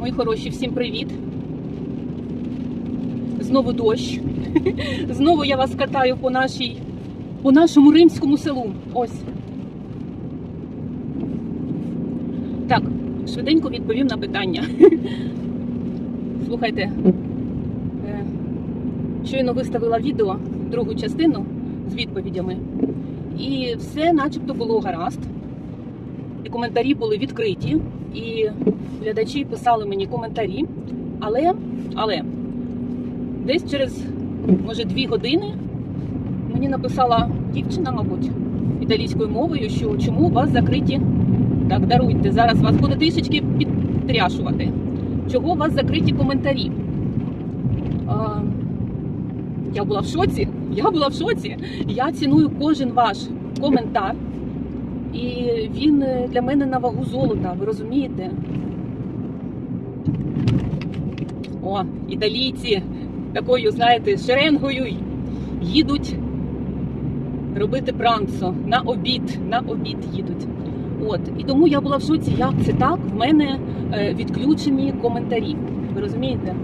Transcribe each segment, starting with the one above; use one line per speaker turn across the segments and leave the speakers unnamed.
Мої хороші, всім привіт. Знову дощ. Знову я вас катаю по нашій, по нашому римському селу. Ось. Так, швиденько відповім на питання. Слухайте, е, щойно виставила відео, другу частину з відповідями. І все начебто було гаразд. І коментарі були відкриті, і глядачі писали мені коментарі. Але, але десь через, може, дві години мені написала дівчина, мабуть, італійською мовою, що чому у вас закриті. Так, даруйте, зараз вас буде трішечки підтряшувати. Чого у вас закриті коментарі? А, я була в шоці. Я була в шоці. Я ціную кожен ваш коментар. І він е, для мене на вагу золота, ви розумієте? О, італійці такою, знаєте, шеренгою їдуть робити пранцо на обід. На обід їдуть. От, і тому я була в шоці, як це так. В мене е, відключені коментарі. Ви розумієте?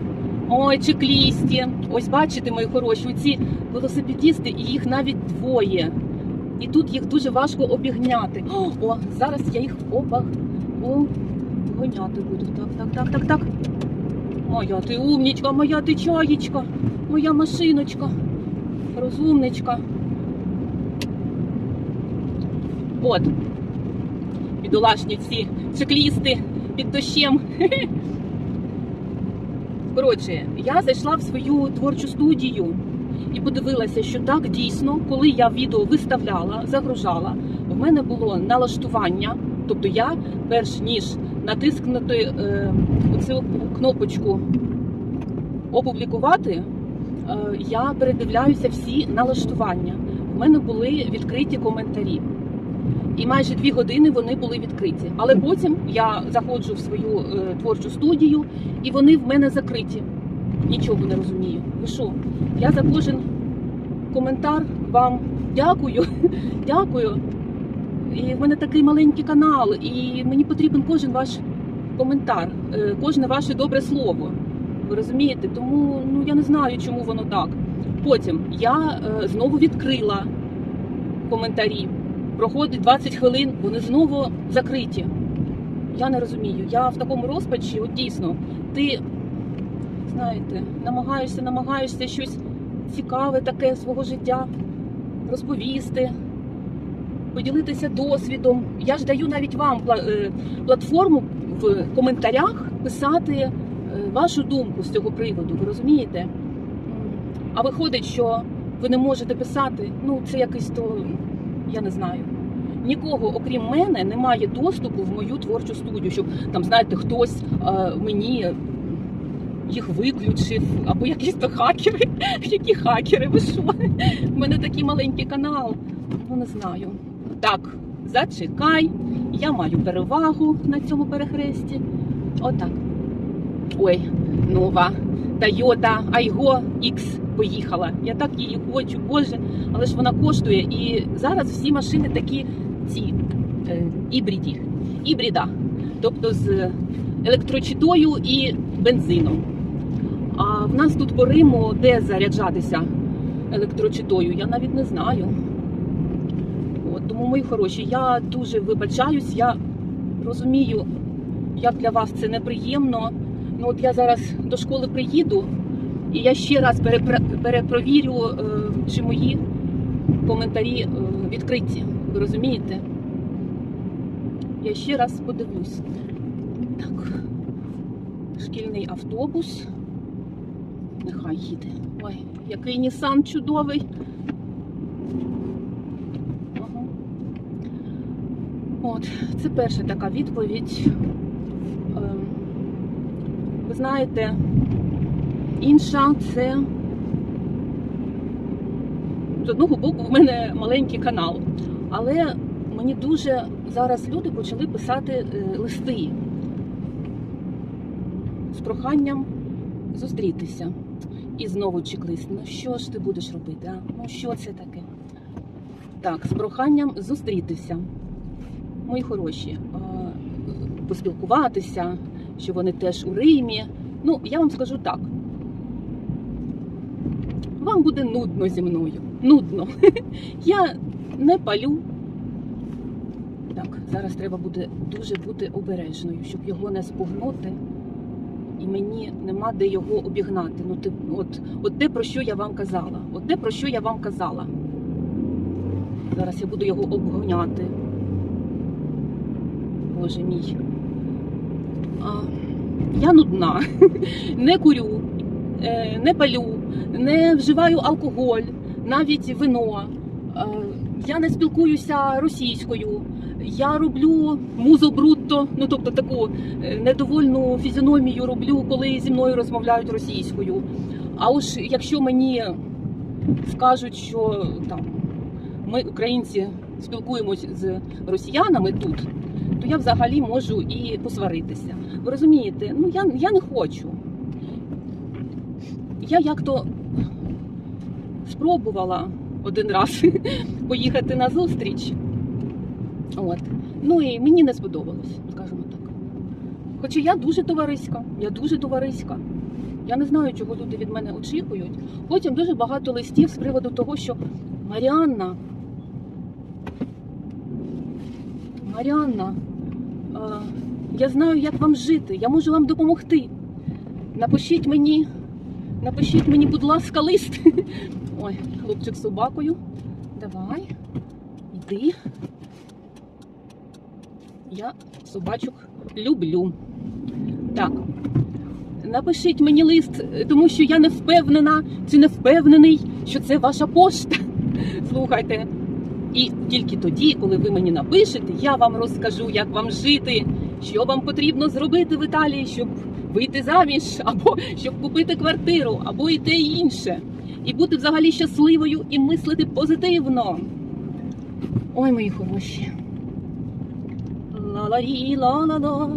Ой, чеклісті. Ось бачите, мої хороші, ці велосипедісти, і їх навіть двоє. І тут їх дуже важко обігняти. О, зараз я їх обгоняти буду. Так, так, так, так, так. Моя ти умнічка, моя ти чаєчка, моя машиночка, розумничка. От. Бідолашні ці циклісти під дощем. Коротше, я зайшла в свою творчу студію і подивилася, що так дійсно, коли я відео виставляла, загружала, в мене було налаштування. Тобто я, перш ніж натискнути е, оцю кнопочку опублікувати, е, я передивляюся всі налаштування. У мене були відкриті коментарі. І майже дві години вони були відкриті. Але потім я заходжу в свою е, творчу студію, і вони в мене закриті. Нічого не розумію. Ви що? Я за кожен коментар вам дякую. дякую. І в мене такий маленький канал, і мені потрібен кожен ваш коментар, е, кожне ваше добре слово. Ви розумієте? Тому ну я не знаю, чому воно так. Потім я е, знову відкрила коментарі. Проходить 20 хвилин, вони знову закриті. Я не розумію. Я в такому розпачі, от дійсно, ти знаєте, намагаєшся, намагаєшся щось цікаве таке свого життя розповісти, поділитися досвідом. Я ж даю навіть вам е, платформу в коментарях писати е, вашу думку з цього приводу. Ви розумієте? А виходить, що ви не можете писати. Ну, це якийсь то, я не знаю. Нікого, окрім мене, немає доступу в мою творчу студію, щоб там, знаєте, хтось е, мені їх виключив, або якісь то хакери. Які хакери, ви що? У мене такий маленький канал. Ну не знаю. Так, зачекай. Я маю перевагу на цьому перехресті. Отак. Ой, нова Toyota Aygo X поїхала. Я так її хочу, боже, але ж вона коштує. І зараз всі машини такі ці е, ібріді, ібріда, тобто з електрочитою і бензином. В нас тут по Риму де заряджатися електрочитою, я навіть не знаю. От, тому, мої хороші, я дуже вибачаюсь, я розумію, як для вас це неприємно. Ну от я зараз до школи приїду, і я ще раз перепровірю, е, чи мої коментарі е, відкриті. Ви розумієте? Я ще раз подивлюсь. Так. Шкільний автобус. Нехай їде. Ой, який Нісан чудовий. От, це перша така відповідь. Ем, Ви знаєте, інша це з одного боку в мене маленький канал, але мені дуже зараз люди почали писати е, листи з проханням зустрітися. І знову чек-лист. Ну що ж ти будеш робити? А? Ну що це таке? Так, з проханням зустрітися. Мої хороші, поспілкуватися, що вони теж у Римі. Ну, я вам скажу так. Вам буде нудно зі мною. Нудно. Я не палю. Так, зараз треба буде дуже бути обережною, щоб його не спугнути. Мені нема де його обігнати. Ну, ти, от, от те, про що я вам казала. От те, про що я вам казала. Зараз я буду його обгоняти. Боже мій. А, я нудна, не курю, е, не палю, не вживаю алкоголь, навіть вино. Е, Я не спілкуюся російською. Я роблю музо брутто, ну тобто таку е, недовольну фізіономію роблю, коли зі мною розмовляють російською. А уж якщо мені скажуть, що там ми, українці, спілкуємось з росіянами тут, то я взагалі можу і посваритися. Ви розумієте? Ну я, я не хочу. Я як-то спробувала один раз поїхати на зустріч. От. Ну і мені не сподобалось, скажімо так. Хоча я дуже товариська, я дуже товариська. Я не знаю, чого люди від мене очікують. Потім дуже багато листів з приводу того, що Маріанна. Маріанна, я знаю, як вам жити, я можу вам допомогти. Напишіть мені, напишіть мені, будь ласка, лист. Ой, хлопчик з собакою. Давай, йди. Я собачок люблю. Так. Напишіть мені лист, тому що я не впевнена чи не впевнений, що це ваша пошта. Слухайте. І тільки тоді, коли ви мені напишете, я вам розкажу, як вам жити, що вам потрібно зробити в Італії, щоб вийти заміж, або щоб купити квартиру, або і те і інше. І бути взагалі щасливою і мислити позитивно. Ой, мої хороші. Ла-ла-рі, ла-ла-ла.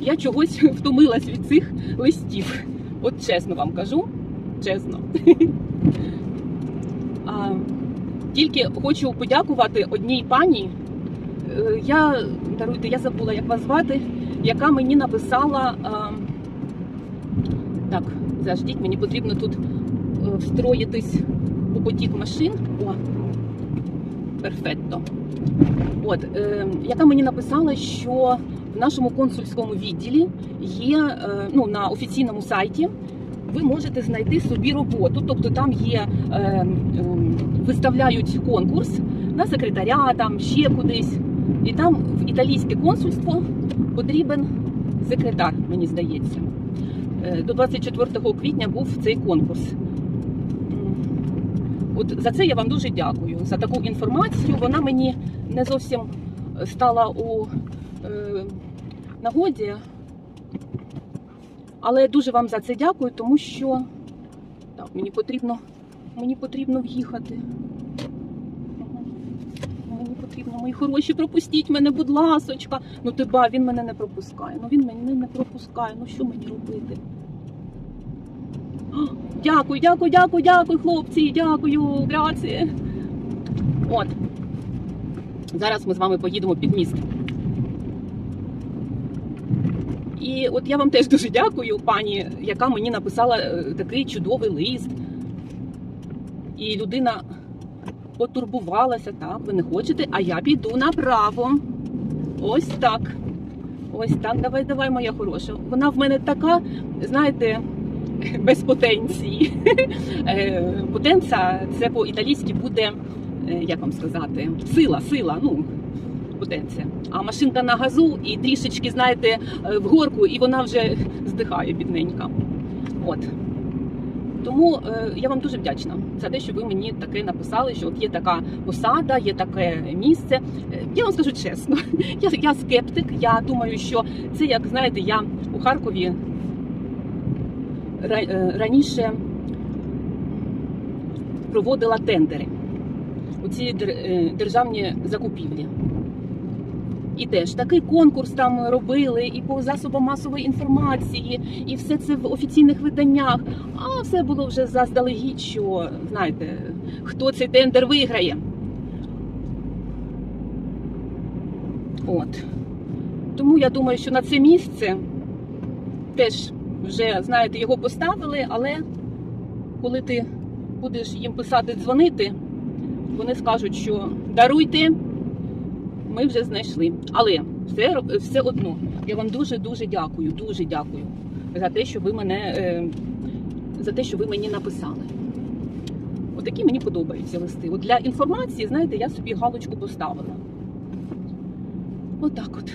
Я чогось втомилась від цих листів. От чесно вам кажу, чесно. А, тільки хочу подякувати одній пані. Е, Я даруйте, я забула, як вас звати, яка мені написала. а, Так, заждіть, мені потрібно тут е, встроїтись у потік машин. О, перфетто. От, е, яка мені написала, що в нашому консульському відділі є е, ну, на офіційному сайті. Ви можете знайти собі роботу, тобто там є е, е, виставляють конкурс на секретаря, там ще кудись, і там в італійське консульство потрібен секретар, мені здається. Е, До 24 квітня був цей конкурс. От за це я вам дуже дякую за таку інформацію. Вона мені не зовсім стала у е, нагоді. Але я дуже вам за це дякую, тому що так, мені потрібно, мені потрібно в'їхати. Мені потрібно, мої хороші, пропустіть мене, будь ласочка. Ну ти ба, він мене не пропускає. Ну він мене не пропускає. Ну що мені робити? Дякую, дякую, дякую, дякую, хлопці, дякую, граці. Зараз ми з вами поїдемо під міст. І от я вам теж дуже дякую, пані, яка мені написала е, такий чудовий лист. І людина потурбувалася, так, ви не хочете, а я піду направо. Ось так. Ось так. Давай, давай, моя хороша. Вона в мене така, знаєте, без потенції. Е, Потенція це по-італійськи буде, як вам сказати, сила, сила. ну, Потенція. А машинка на газу і трішечки, знаєте, е, в горку, і вона вже здихає бідненька. От. Тому е, я вам дуже вдячна за те, що ви мені таке написали, що от є така посада, є таке місце. Е, Я вам скажу чесно, я, я скептик. Я думаю, що це як знаєте, я у Харкові е, раніше проводила тендери у ці е, державні закупівлі. І теж такий конкурс там робили, і по засобам масової інформації, і все це в офіційних виданнях. А все було вже заздалегідь, що знаєте, хто цей тендер виграє. От. Тому я думаю, що на це місце теж вже, знаєте, його поставили, але коли ти будеш їм писати, дзвонити, вони скажуть, що даруйте, ми вже знайшли. Але все, все одно, я вам дуже-дуже дякую, дуже дякую за те, що ви мене е, за те, що ви мені написали. Отакі мені подобаються листи. От для інформації, знаєте, я собі галочку поставила. Отак от.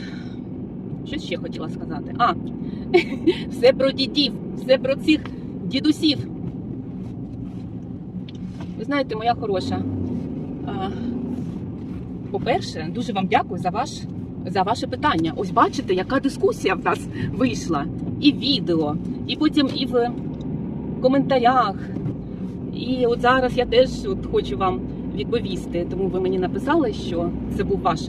Що ще хотіла сказати? А, все про дідів, все про цих дідусів. Ви знаєте, моя хороша. По-перше, дуже вам дякую за ваш за ваше питання. Ось бачите, яка дискусія в нас вийшла. І в відео, і потім і в коментарях. І от зараз я теж от хочу вам відповісти, тому ви мені написали, що це був ваш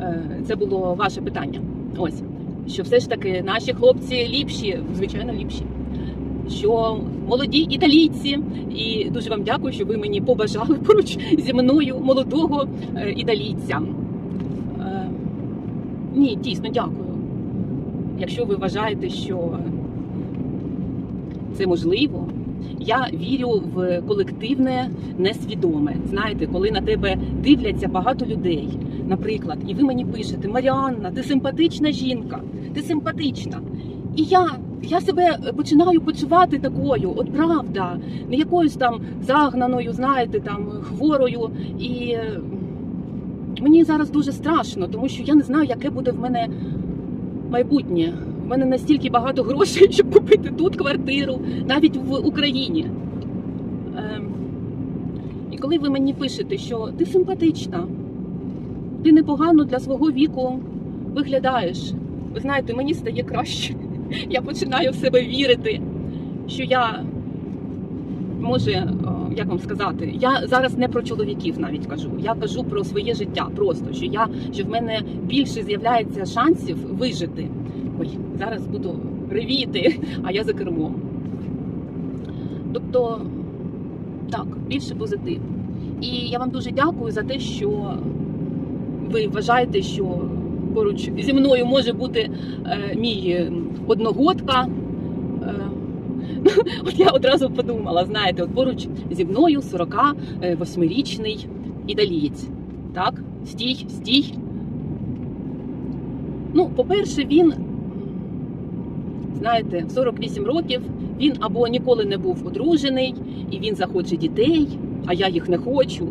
е, це було ваше питання. Ось що все ж таки наші хлопці ліпші, звичайно, ліпші. Що молоді італійці, і дуже вам дякую, що ви мені побажали поруч зі мною молодого е, італійця. Е, Ні, дійсно дякую. Якщо ви вважаєте, що це можливо, я вірю в колективне несвідоме. Знаєте, коли на тебе дивляться багато людей, наприклад, і ви мені пишете: Маріанна, ти симпатична жінка, ти симпатична. І я, я себе починаю почувати такою, от правда, не якоюсь там загнаною, знаєте, там хворою. І мені зараз дуже страшно, тому що я не знаю, яке буде в мене майбутнє. У мене настільки багато грошей, щоб купити тут квартиру, навіть в Україні. Ем, І коли ви мені пишете, що ти симпатична, ти непогано для свого віку виглядаєш, ви знаєте, мені стає краще. Я починаю в себе вірити, що я може, як вам сказати, я зараз не про чоловіків навіть кажу. Я кажу про своє життя. Просто що я що в мене більше з'являється шансів вижити. Ой, зараз буду ревіти, а я за кермом. Тобто, так, більше позитив. І я вам дуже дякую за те, що ви вважаєте, що поруч зі мною може бути е, мій е, одногодка. Е, от я одразу подумала, знаєте, от поруч зі мною 48-річний італієць. Так, стій, стій. Ну, по-перше, він, знаєте, в 48 років він або ніколи не був одружений, і він захоче дітей, а я їх не хочу.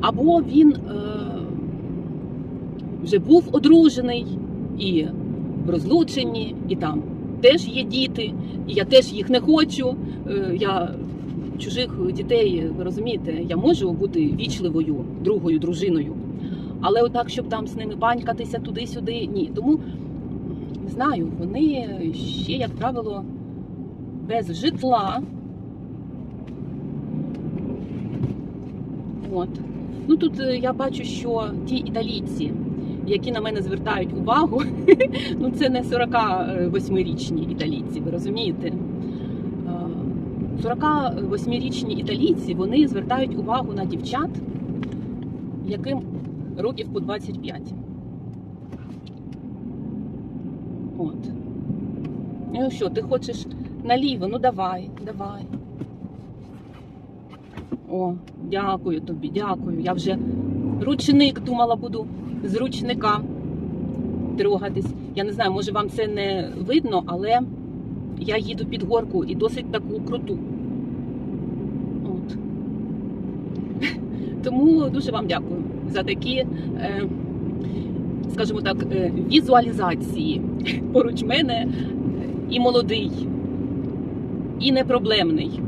Або він е, вже був одружений і в розлученні, і там теж є діти, і я теж їх не хочу. Е, я чужих дітей, ви розумієте, я можу бути вічливою другою дружиною. Але отак, щоб там з ними банькатися туди-сюди, ні. Тому не знаю, вони ще, як правило, без житла. От. Ну тут е, я бачу, що ті італійці, які на мене звертають увагу, ну це не 48-річні італійці, ви розумієте? 48-річні італійці вони звертають увагу на дівчат, яким років по 25. От. Ну що, ти хочеш наліво? Ну давай, давай. О, дякую тобі, дякую. Я вже ручник думала, буду з ручника трогатись. Я не знаю, може вам це не видно, але я їду під горку і досить таку круту. От. Тому дуже вам дякую за такі, е, скажімо так, е, візуалізації поруч мене і молодий, і непроблемний.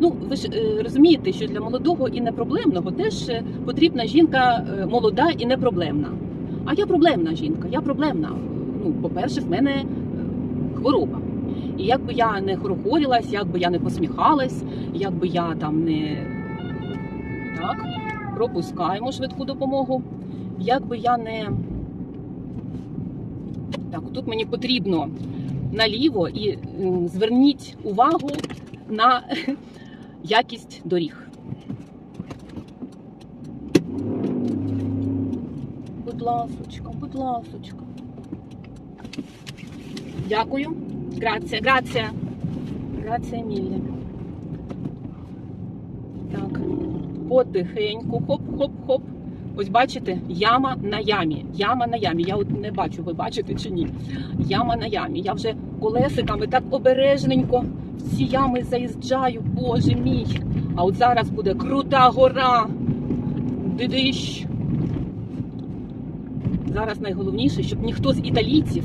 Ну, ви ж е, розумієте, що для молодого і непроблемного теж е, потрібна жінка е, молода і непроблемна. А я проблемна жінка, я проблемна. Ну, по-перше, в мене хвороба. І як би я не хорохорілась, як би я не посміхалась, як би я там не так, пропускаємо швидку допомогу, як би я не. Так, тут мені потрібно наліво і зверніть увагу на якість доріг. Будь ласочка, будь ласочка. Дякую. Грація, грація. Грація мілля. Так, потихеньку, хоп-хоп-хоп. Ось бачите, яма на ямі. Яма на ямі. Я от не бачу, ви бачите чи ні. Яма на ямі. Я вже колесиками так обережненько в ці ями заїжджаю, боже мій. А от зараз буде крута гора. Дидищ. Зараз найголовніше, щоб ніхто з італійців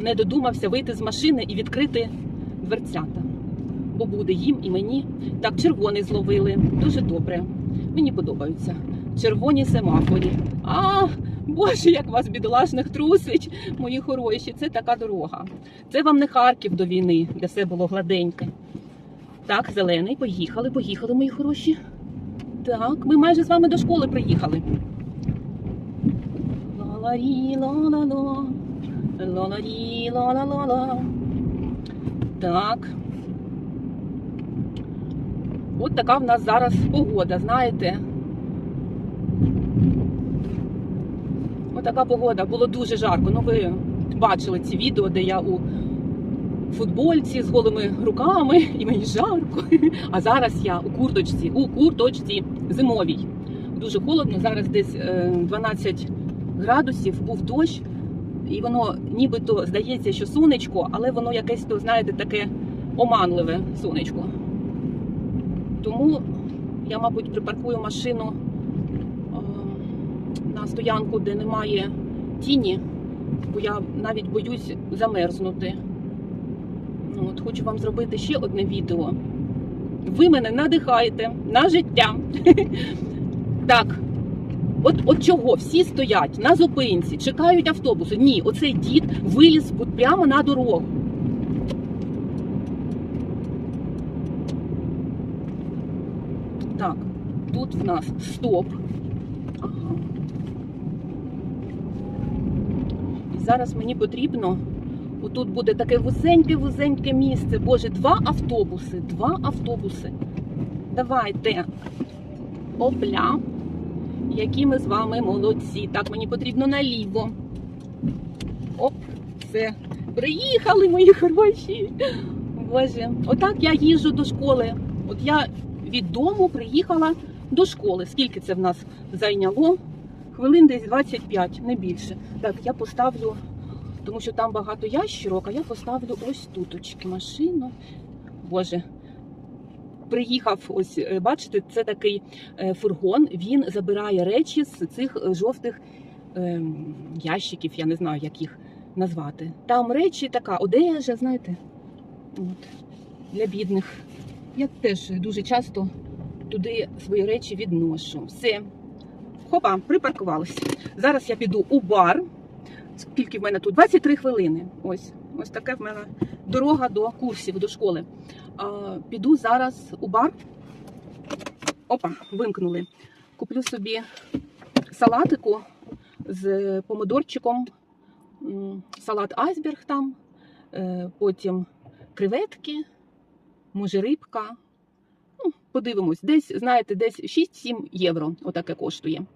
не додумався вийти з машини і відкрити дверцята. Бо буде їм і мені. Так, червоний зловили. Дуже добре. Мені подобаються. Червоні семафорі. А, боже, як вас бідолашних трусить, мої хороші. Це така дорога. Це вам не Харків до війни, де все було гладеньке. Так, зелений, поїхали, поїхали, мої хороші. Так, ми майже з вами до школи приїхали. Ла-ла-рі, ла-ла-ла. Ла-ла-рі, ла-ла-ла-ла. Так. От така в нас зараз погода, знаєте. Така погода, було дуже жарко. Ну, ви бачили ці відео, де я у футбольці з голими руками і мені жарко. А зараз я у курточці, у курточці зимовій. Дуже холодно, зараз десь е, 12 градусів, був дощ, і воно нібито здається, що сонечко, але воно якесь, то, знаєте, таке оманливе сонечко. Тому я, мабуть, припаркую машину е, на стоянку, де немає тіні, бо я навіть боюсь замерзнути. Ну, От, хочу вам зробити ще одне відео. Ви мене надихаєте на життя. Так, от, от чого всі стоять на зупинці, чекають автобуси. Ні, оцей дід виліз прямо на дорогу. Так, тут в нас стоп. Ага. І зараз мені потрібно. Отут буде таке вузеньке-вузеньке місце. Боже, два автобуси, два автобуси. Давайте. Опля. Які ми з вами молодці. Так, мені потрібно наліво. Оп, все. Приїхали, мої хороші. Боже, отак я їжджу до школи. От я від дому приїхала до школи. Скільки це в нас зайняло? Хвилин десь 25, не більше. Так, я поставлю, тому що там багато ящерок, а я поставлю ось туточки машину. Боже. Приїхав, ось е, бачите, це такий е, фургон. Він забирає речі з цих е, жовтих ем, ящиків, я не знаю, як їх назвати. Там речі така одежа, знаєте, от, для бідних. Я теж дуже часто туди свої речі відношу. Все. Хопа, припаркувалися. Зараз я піду у бар. Скільки в мене тут? 23 хвилини. Ось. Ось таке в мене дорога до курсів, до школи. А, піду зараз у бар. Опа, вимкнули. Куплю собі салатику з помидорчиком, салат айсберг там, е, потім креветки, може рибка. Ну, подивимось, десь, знаєте, десь 6-7 євро отаке коштує.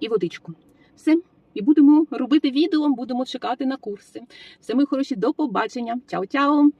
І водичку. Все. І будемо робити відео, будемо чекати на курси. Все, мої хороші, до побачення. Чао-чао!